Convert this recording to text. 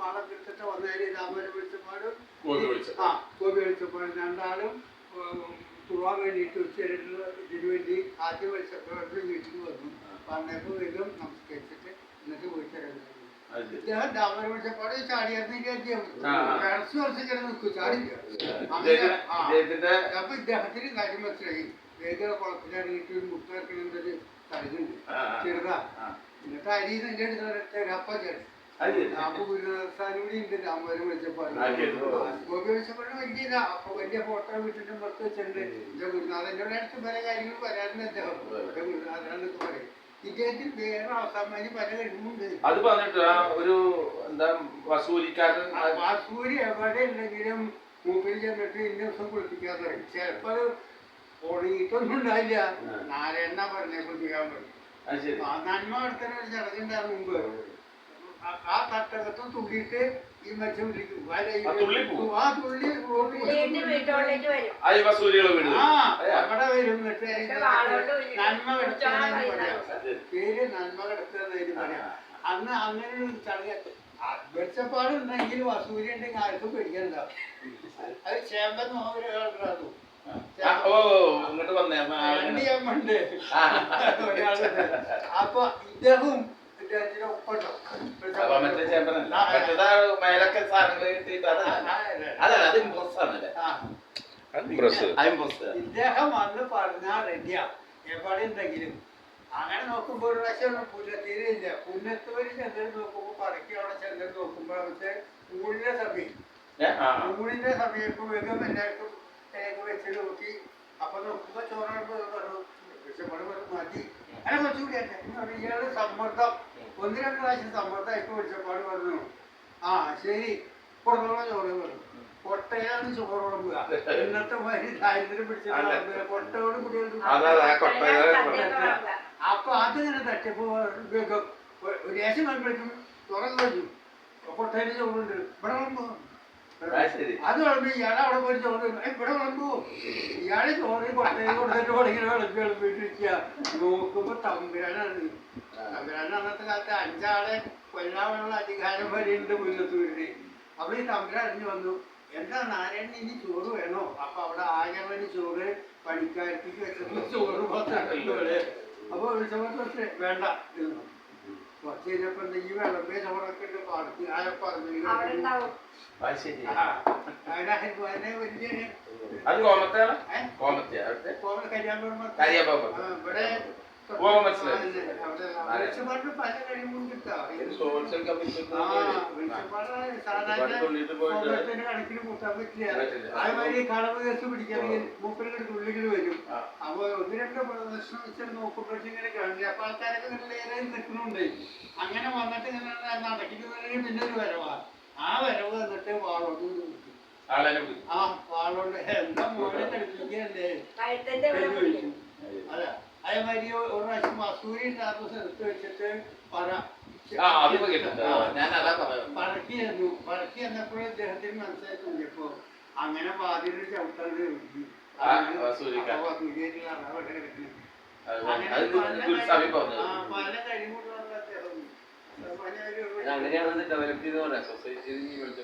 വാളൊക്കെ എടുത്തിട്ട് വന്നതിന് രാമനെ വിളിച്ചപ്പാട് ഗോപി വിളിച്ചപ്പോ. ആ ഗോപി വിളിച്ചപ്പോൾ രണ്ടാളും തുളാൻ വേണ്ടിയിട്ട് ഉച്ചയായിട്ടുള്ള ഇതിനു വേണ്ടി ആദ്യം വിളിച്ചപ്പോഴത്തെ വീട്ടിൽ വന്നു പറഞ്ഞപ്പോൾ വീണ്ടും നമസ്കരിച്ചിട്ട് എന്നിട്ട് ശരി. ഇദ്ദേഹം രാമനെ വിളിച്ചപ്പാട് ചാടിയായിരുന്നെങ്കിൽ ആ. വർഷം നിൽക്കും ചാടില്ല അപ്പൊ ഇദ്ദേഹത്തിന് കാര്യം മനസ്സിലായി വേഗം കുളത്തിലിറങ്ങിയിട്ട് ഒരു മുട്ട വെക്കണമെന്നൊരു കരുതുണ്ട്. ചെറുതാ. എന്നിട്ട് അരി എന്റെ അടുത്ത് അപ്പ ചേട്ടൻ അത് വലിയ. ഫോട്ടോ വീട്ടിന്റെ പുറത്ത് വെച്ചിട്ടുണ്ട്. ഗുരുനാഥന്റെ അടുത്ത് പല കാര്യങ്ങൾ പറയും പറഞ്ഞിട്ട് ആ ഒരു എന്താ വസൂലിക്കാരൻ വസൂരി എവിടെ ഉണ്ടെങ്കിലും മൂപ്പിൽ ചെന്നിട്ട് ഇന്ന ദിവസം കുളിപ്പിക്കാൻ പറയും. ചിലപ്പോ ഉണങ്ങിയിട്ടൊന്നും ഉണ്ടായില്ല നാരായണ പറഞ്ഞേ കുളിപ്പിക്കാൻ പറയും. നന്മ നടത്തുന്ന ഒരു ചടങ്ങുണ്ടായിരുന്നു മുമ്പ്. ആ- ആ തട്ടകത്ത് തുള്ളിയിട്ട് ഈ മത്സ്യം വിളിക്കും വല ഈ- ആ തുള്ളി പോവും? ആ തുള്ളി വീണ്ടും വീട്ടോട്ടേക്ക് വരും. ആ വീട്? അവിടെ വരും എന്നിട്ട്. നന്മ കിടത്തുന്നതിന് പറയാം അത്. പേര് നന്മ കിടത്തുന്നതിന് പറയാം അന്ന് അങ്ങനെ ഒരു ചടങ്ങ് വെളിച്ചപ്പാട് ഉണ്ടെങ്കിൽ വസൂരി ഉണ്ടെങ്കിൽ ആർക്കും പേടിക്കണ്ടാവും അത് ചേമ്പൻ നോവലുകളാണ് ആ, ഓ ഇങ്ങോട്ട് വന്നേ അപ്പൊ ഇദ്ദേഹം ഒരാളുണ്ട്. അപ്പൊ മറ്റേ ചേമ്പനല്ല മറ്റേതാ മേലൊക്കെ സാധനങ്ങൾ കിട്ടിയിട്ട് അതല്ല അതല്ല അത് ഇംപ്രസ് ആണല്ലേ? ഇദ്ദേഹം വന്ന് പറഞ്ഞാൽ റെഡിയാ. എവിടെ ഉണ്ടെങ്കിലും. അങ്ങനെ നോക്കുമ്പോൾ ഒരു പ്രാവശ്യം പുല്ലത്തീരില്ല പുന്നത്തൂര് ചന്ദ്രൻ നോക്കുമ്പോൾ പറക്കി അവിടെ ചന്ദ്രൻ നോക്കുമ്പോൾ അവിടുത്തെ ഊഴിന്റെ സമയം. ആ. ഊഴിന്റെ സമയത്ത് വേഗം എല്ലാവർക്കും തേങ്ങ വെച്ച് നോക്കി. അപ്പൊ നോക്കുമ്പോ ചോറാകുമ്പോ പറഞ്ഞു. പറഞ്ഞു മതി അങ്ങനെ കുറച്ചുകൂടി പറഞ്ഞു. സമ്മർദ്ദം. ഒന്ന് രണ്ട് പ്രാവശ്യം സമ്മർദ്ദമായിട്ട് വിളിച്ചപ്പാട് പറഞ്ഞു ആ ശരി കൊടുത്തോളം ചോറ് പറഞ്ഞു കൊട്ടയാണ് ചോറ് വിളമ്പുക ഇന്നത്തെ മാതിരി ദാരിദ്ര്യം പിടിച്ച അല്ല. കൊട്ടയോട് കൂടി അപ്പൊ അതിങ്ങനെ ഒരു ലേശം കഴിയുമ്പോഴേക്കും തുറന്നു കഴിഞ്ഞു കൊട്ടയിൽ ചോറുണ്ട് ഇവിടെ വിളമ്പോ അത് വിളമ്പി ഇയാളെ അവിടെ പോയി ചോറ് ഇവിടെ വിളമ്പോ ഇയാൾ ചോറ് കൊട്ടയിൽ കൊടുത്തിട്ട് ഇങ്ങനെ വിളമ്പി വിളമ്പിട്ടിരിക്കുക നോക്കുമ്പോ തമ്പുരാനാണ്. തമ്പുരാൻ അന്നത്തെ കാലത്ത് അഞ്ചാളെ കൊല്ലാനുള്ള അധികാരം വരെയുണ്ട് മുന്നത്തൂരിന് അപ്പൊ ഈ തമ്പുരാൻ അറിഞ്ഞു വന്നു എന്താ നാരായണൻ ഇനി ചോറ് വേണോ? അപ്പൊ അവിടെ ആകവന് ചോറ് പണിക്കാർക്ക് വെച്ചപ്പോ ചോറ് പത്തുണ്ടല്ലോ അപ്പൊ വിളിച്ചപ്പോ വേണ്ട. കുറച്ച് കഴിഞ്ഞപ്പോ എന്താ ഈ വിളമ്പിയ ചോറൊക്കെ ഉണ്ട് പാടത്ത്. ആ ശരി. അതിനെ വലിയൊരു അത് കോമത്താണ്? ഏ? കോമത്തെ അവിടുത്തെ കല്യാണം ഇവിടെ ഓ, മനസ്സിലായി. അതേമാതിരി കളവ് കേസ് പിടിക്കണമെങ്കിൽ മൂപ്പരുടെ തുള്ളികൾ വരും. അപ്പൊ ഒന്ന് രണ്ട് പ്രദർശനം വെച്ചിട്ട് നോക്കുമ്പോഴേക്കും ഇങ്ങനെ കാണില്ല അപ്പൊ ആൾക്കാരൊക്കെ ഇങ്ങനെ നിൽക്കുന്നുണ്ട്. അങ്ങനെ വന്നിട്ട് ഇങ്ങനെ നടക്കുന്നതിന് പിന്നെ ഒരു വരവാ. ആ വരവ് വന്നിട്ട് വാളോട് നിൽക്കും. ആളെ ആ വാളോട് എന്താ മോനെ ഇവിടെ അല്ല. അതേമാതിരി ഒരു പ്രാവശ്യം സ്ഥലത്ത് വെച്ചിട്ട് പറ പറക്കി പറക്കി അങ്ങനെ ചവിട്ടാതെ അങ്ങനെയാണ് ഡെവലപ്പ് ചെയ്ത് സൊസൈറ്റി